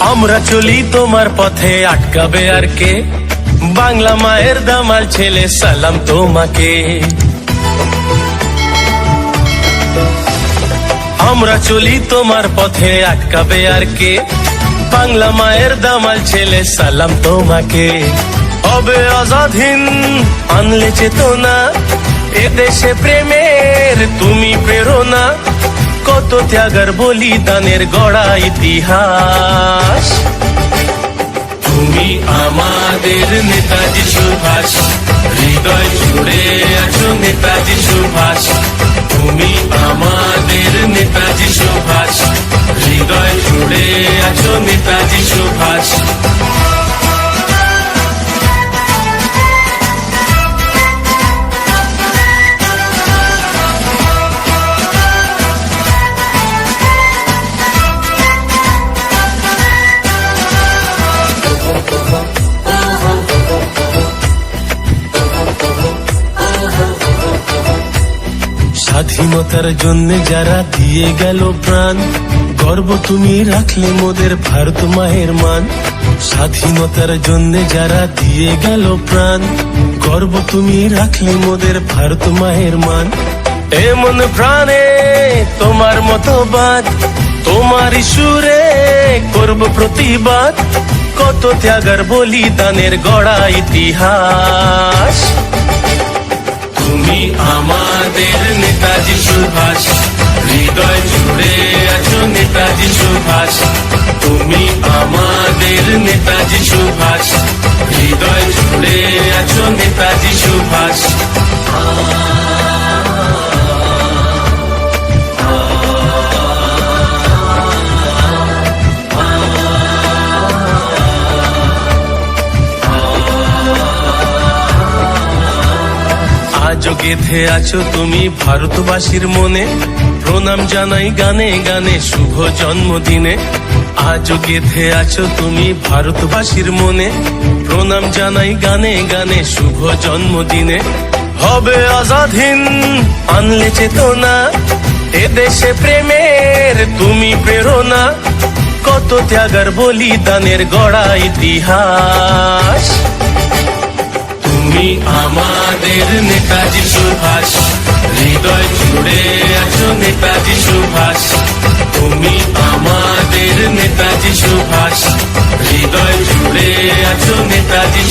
আমরা চলি তোমার পথে আটকাবে আর কে? বাংলা মায়ের দামাল ছেলে, সালাম তোমাকে। আমরা চলি তোমার পথে আটকাবে আর কে? বাংলা মায়ের দামাল ছেলে, সালাম তোমাকে। হবে আজাদহীন আনলে চেতনা, এ দেশে প্রেমের তুমি প্রেরণা। কত ত্যাগার বলিদানের গড়া ইতিহাস। তুমি আমাদের নেতাজি সুভাষ, হৃদয় জুড়ে আছো নেতাজি সুভাষ। তুমি আমাদের নেতাজি সুভাষ, হৃদয় জুড়ে আছো নেতাজি সুভাষ। স্বাধীনতার জন্য যারা দিয়ে গেল প্রাণ, গর্ব তুমি রাখলে মোদের ভারত মায়ের মান। স্বাধীনতার জন্য যারা দিয়ে গেল প্রাণ, গর্ব তুমি রাখলে মোদের ভারত মায়ের মান। এমন প্রাণে তোমার মতো বাদ তোমার সুরে করব প্রতিবাদ। কত ত্যাগার বলিদানের গড়া ইতিহাস। সুভাষ। তুমি আমাদের নেতাজি সুভাষ। হৃদয় জুড়ে আছো নেতাজি সুভাষ। আজও গেথে আছো তুমি ভারতবাসীর মনে? প্রণাম জানাই গানে গানে, শুভ জন্মদিনে। আজও গেথে আছো তুমি ভারতবাসীর মনে। প্রণাম জানাই গানে গানে, শুভ জন্মদিনে। হবে আজাদহীন আনলে চেতনা। এ দেশে প্রেমের তুমি প্রেরণা। কত ত্যাগার বলিদানের গড়া ইতিহাস। তুমি আমাদের নেতাজি সুভাষ। তুমি আমাদের নেতাজি সুভাষ। হৃদয় জুড়ে আছো নেতাজি